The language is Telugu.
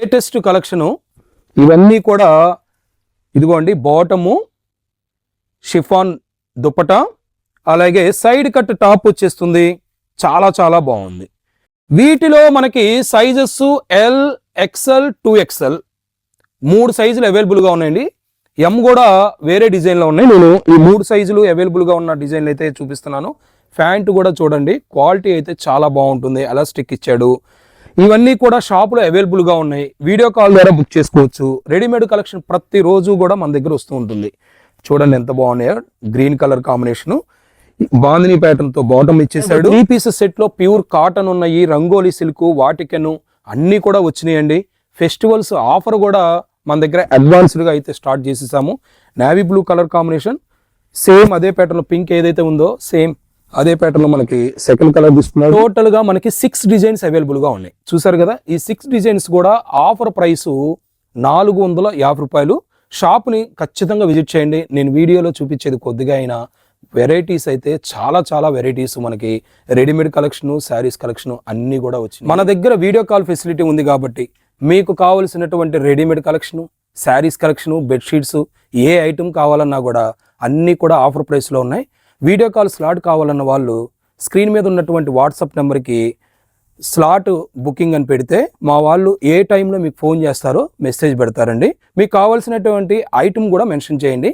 లేటెస్ట్ కలెక్షను ఇవన్నీ కూడా ఇదిగోండి బాటము షిఫాన్ దుపట అలాగే సైడ్ కట్ టాప్ వచ్చేస్తుంది. చాలా చాలా బాగుంది. వీటిలో మనకి sizes L XL two XL మూడు సైజులు అవైలబుల్గా ఉన్నాయండి. ఎం కూడా వేరే డిజైన్లో ఉన్నాయి. నేను ఈ మూడు సైజులు అవైలబుల్గా ఉన్న డిజైన్లు అయితే చూపిస్తున్నాను. ప్యాంటు కూడా చూడండి. క్వాలిటీ అయితే చాలా బాగుంటుంది. ఎలాస్టిక్ ఇచ్చాడు. ఇవన్నీ కూడా షాపులో అవైలబుల్గా ఉన్నాయి. వీడియో కాల్ ద్వారా బుక్ చేసుకోవచ్చు. రెడీమేడ్ కలెక్షన్ ప్రతిరోజు కూడా మన దగ్గర వస్తూ ఉంటుంది. చూడండి ఎంత బాగున్నాయో. గ్రీన్ కలర్ కాంబినేషన్ బాందిని ప్యాటర్న్తో బాటమ్ ఇచ్చేసాడు త్రీ పీసెస్ సెట్లో ప్యూర్ కాటన్ ఉన్నాయి. రంగోలీ సిల్క్ వాటికెను అన్ని కూడా వచ్చినాయండి. ఫెస్టివల్స్ ఆఫర్ కూడా మన దగ్గర అడ్వాన్స్డ్గా అయితే స్టార్ట్ చేసేసాము. Navy blue colour combination same అదే ప్యాటర్న్లో పింక్ ఏదైతే ఉందో సేమ్ అదే ప్యాటర్న్ మనకి సెకండ్ కలర్ తీసుకున్నాడు టోటల్గా మనకి సిక్స్ డిజైన్స్ అవైలబుల్గా ఉన్నాయి. చూసారు కదా? ఈ సిక్స్ డిజైన్స్ కూడా ఆఫర్ ప్రైస్ నాలుగు వందల యాభై రూపాయలు. షాప్ని ఖచ్చితంగా విజిట్ చేయండి. నేను వీడియోలో చూపించేది కొద్దిగా అయినా వెరైటీస్ అయితే చాలా చాలా వెరైటీస్ మనకి రెడీమేడ్ కలెక్షన్ శారీస్ కలెక్షన్ అన్నీ కూడా వచ్చినాయి. మన దగ్గర వీడియో కాల్ ఫెసిలిటీ ఉంది కాబట్టి మీకు కావలసినటువంటి readymade collection sarees collection bedsheets ఏ ఐటెం కావాలన్నా కూడా అన్నీ కూడా ఆఫర్ ప్రైస్లో ఉన్నాయి. వీడియో కాల్ స్లాట్ కావాలన్న వాళ్ళు స్క్రీన్ మీద ఉన్నటువంటి వాట్సాప్ నెంబర్కి స్లాట్ బుకింగ్ అని పెడితే మా వాళ్ళు ఏ టైంలో మీకు ఫోన్ చేస్తారో మెసేజ్ పెడతారండి. మీకు కావాల్సినటువంటి ఐటమ్ కూడా మెన్షన్ చేయండి.